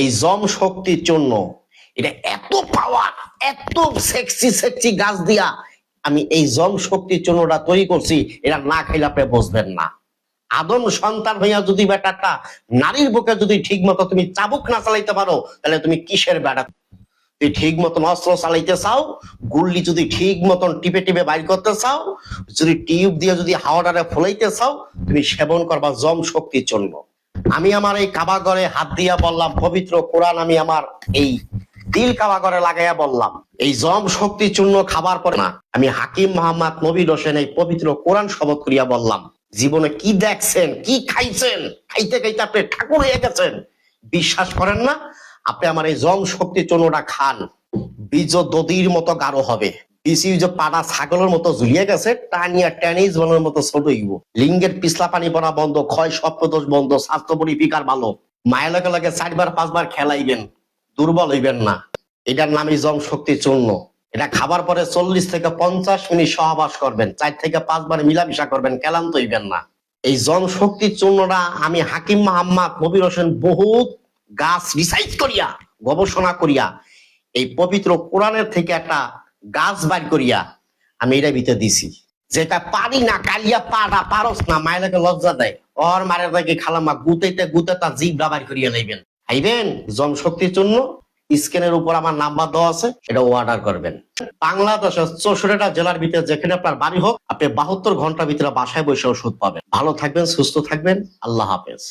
এই জম শক্তির জন্য এটা এত পাওয়ার এত সেক্সি সেক্সি গাছ দিয়া আমি এই জম শক্তির জন্য ওটা তৈরি করছি এটা না খাইলে আপনি বুঝবেন না। আদম সন্তান হইয়া যদি বেটাটা নারীর বুকে যদি ঠিক মতো তুমি চাবুক না চালাইতে পারো, তাহলে তুমি কিসের বেটা? তুই ঠিক মতন অস্ত্র চালাইতে চাও, গুল্লি যদি ঠিক মতন টিপে টিপে বাইর করতে চাও, যদি টিউব দিয়ে যদি হাওয়াটারে ফলাইতে চাও, তুমি সেবন করবা জম শক্তির জন্য। আমি আমার এই কাবাগরে হাত দিয়া বললাম, পবিত্র কোরআন আমি আমার এই দিল কাবাগরে লাগাইয়া বললাম। এই জম শক্তির জন্য খাবার পরে না, আমি হাকিম মোহাম্মদ নবীর হোসেন এই পবিত্র কোরআন শপথ করিয়া বললাম, জীবনে কি দেখছেন, কি খাইছেন? খাইতে খাইতে আপনি ঠাকুর হয়ে গেছেন। বিশ্বাস করেন না, আপনি আমার এই জম শক্তি চূর্ণটা খান। বীজ দদির মতো গাঢ় হবে। লিঙ্গের পিছলা পানি বন্ধ, ক্ষয় বন্ধ, স্বাস্থ্য পরিফিকার ভালো। মায়ের লগে লগে চারবার, পাঁচবার খেলাইবেন, দুর্বল হইবেন না। এটার নামই জম শক্তি চূর্ণ। এটা খাবার পরে চল্লিশ থেকে পঞ্চাশ মিনিট সহবাস করবেন, চার থেকে পাঁচবার মিলামিশা করবেন, ক্লান্ত হইবেন না। এই জন শক্তি চূর্ণটা আমি হাকিম মোহাম্মদ নবীর হোসেন বহুত গাছ রিসাইজ করিয়া, গবেষণা করিয়া, এই পবিত্র কোরআনের থেকে একটা গাছ বাইর করিয়া আমি এটা ভিতরে দিছি। যেটা পারি না, কালিয়া পাড়া, পারস না, মায়েরাকে লজ্জা দেয়। ওর মারের দেখে খালামা গুতেতে গুতে তার জিভ বাইর করিয়া লইবেন। আইবেন? জন শক্তির জন্য স্ক্রিনের উপর আমার নাম্বার দেওয়া আছে এটা অর্ডার করবেন। বাংলাদেশের চৌষট্টিটা জেলার ভিতরে যেখানে আপনার বাড়ি হোক, আপনি বাহাত্তর ঘণ্টার ভিতরে বাসায় বসে ওষুধ পাবেন। ভালো থাকবেন, সুস্থ থাকবেন। আল্লাহ হাফেজ।